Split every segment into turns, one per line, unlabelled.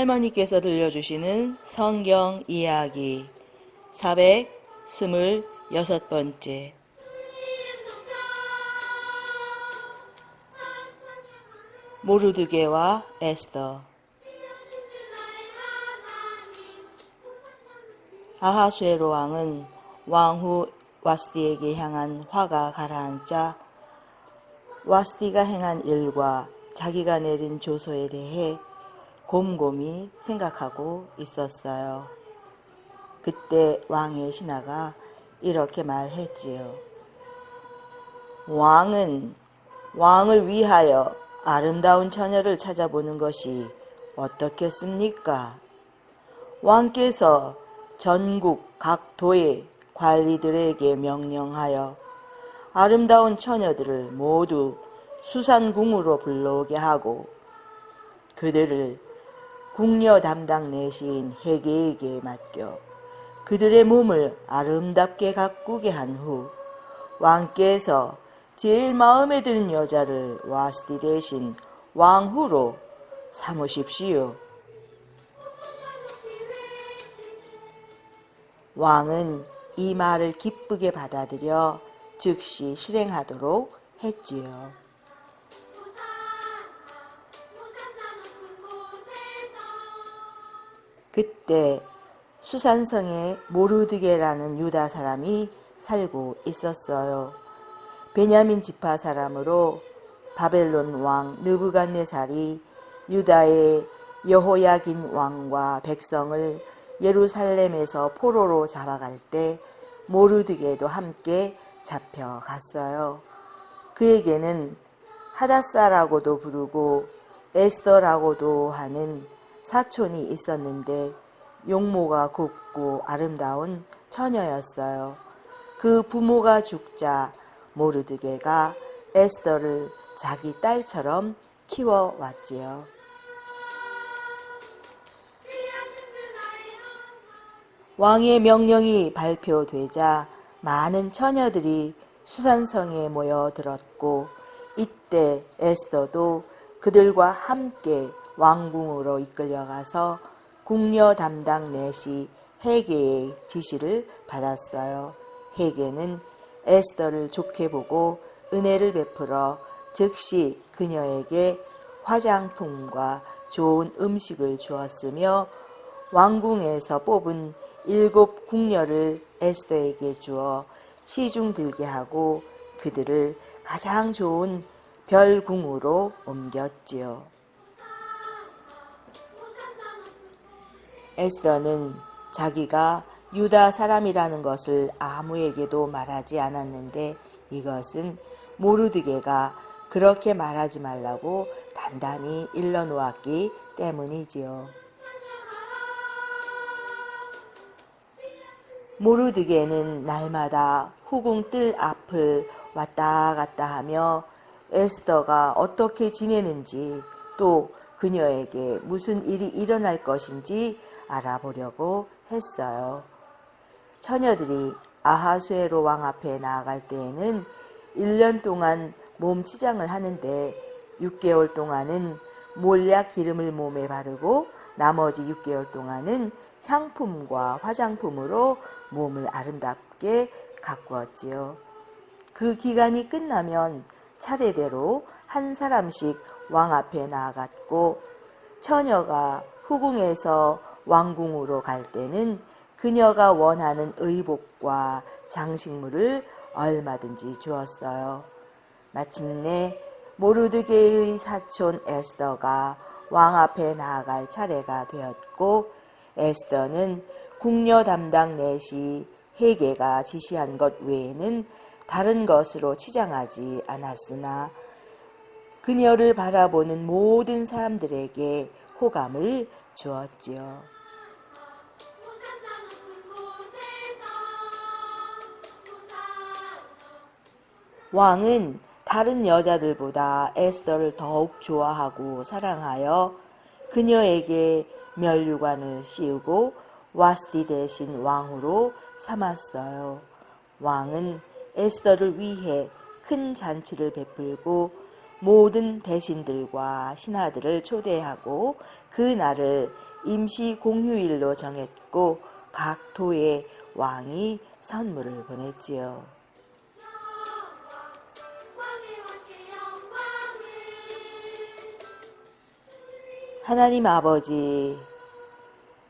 할머니께서 들려주시는 성경 이야기. 426번째. 모르드게와 에스더. 아하수에로 왕은 왕후 와스디에게 향한 화가 가라앉자 와스디가 행한 일과 자기가 내린 조소에 대해 곰곰이 생각하고 있었어요. 그때 왕의 신하가 이렇게 말했지요. 왕은 왕을 위하여 아름다운 처녀를 찾아보는 것이 어떻겠습니까? 왕께서 전국 각 도의 관리들에게 명령하여 아름다운 처녀들을 모두 수산궁으로 불러오게 하고 그들을 궁녀 담당 내시인 해계에게 맡겨 그들의 몸을 아름답게 가꾸게 한 후 왕께서 제일 마음에 드는 여자를 와스디 대신 왕후로 삼으십시오. 왕은 이 말을 기쁘게 받아들여 즉시 실행하도록 했지요. 그때 수산성에 모르드게라는 유다 사람이 살고 있었어요. 베냐민 지파 사람으로 바벨론 왕 느부갓네살이 유다의 여호야긴 왕과 백성을 예루살렘에서 포로로 잡아갈 때 모르드게도 함께 잡혀갔어요. 그에게는 하다사라고도 부르고 에스더라고도 하는 사촌이 있었는데 용모가 곱고 아름다운 처녀였어요. 그 부모가 죽자 모르드게가 에스더를 자기 딸처럼 키워왔지요. 왕의 명령이 발표되자 많은 처녀들이 수산성에 모여들었고 이때 에스더도 그들과 함께 왕궁으로 이끌려가서 궁녀 담당 내시 헤게의 지시를 받았어요. 헤게는 에스더를 좋게 보고 은혜를 베풀어 즉시 그녀에게 화장품과 좋은 음식을 주었으며 왕궁에서 뽑은 일곱 궁녀를 에스더에게 주어 시중 들게 하고 그들을 가장 좋은 별궁으로 옮겼지요. 에스더는 자기가 유다 사람이라는 것을 아무에게도 말하지 않았는데 이것은 모르드게가 그렇게 말하지 말라고 단단히 일러 놓았기 때문이지요. 모르드게는 날마다 후궁 뜰 앞을 왔다 갔다 하며 에스더가 어떻게 지내는지 또 그녀에게 무슨 일이 일어날 것인지 알아보려고 했어요. 처녀들이 아하수에로 왕 앞에 나아갈 때에는 1년 동안 몸 치장을 하는데 6개월 동안은 몰약 기름을 몸에 바르고 나머지 6개월 동안은 향품과 화장품으로 몸을 아름답게 가꾸었지요. 그 기간이 끝나면 차례대로 한 사람씩 왕 앞에 나아갔고 처녀가 후궁에서 왕궁으로 갈 때는 그녀가 원하는 의복과 장식물을 얼마든지 주었어요. 마침내 모르드게의 사촌 에스더가 왕 앞에 나아갈 차례가 되었고 에스더는 궁녀 담당 넷이 헤게가 지시한 것 외에는 다른 것으로 치장하지 않았으나 그녀를 바라보는 모든 사람들에게 호감을 주었지요. 왕은 다른 여자들보다 에스더를 더욱 좋아하고 사랑하여 그녀에게 멸류관을 씌우고 와스디 대신 왕으로 삼았어요. 왕은 에스더를 위해 큰 잔치를 베풀고 모든 대신들과 신하들을 초대하고 그 날을 임시 공휴일로 정했고 각 도의 왕이 선물을 보냈지요. 하나님 아버지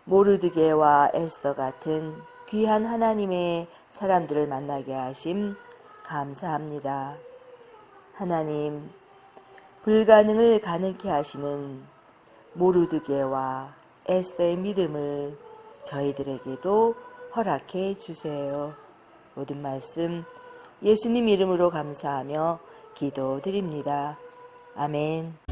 모르드게와 에스더 같은 귀한 하나님의 사람들을 만나게 하심 감사합니다. 하나님 불가능을 가능케 하시는 모르드게와 에스더의 믿음을 저희들에게도 허락해 주세요. 모든 말씀 예수님 이름으로 감사하며 기도드립니다. 아멘.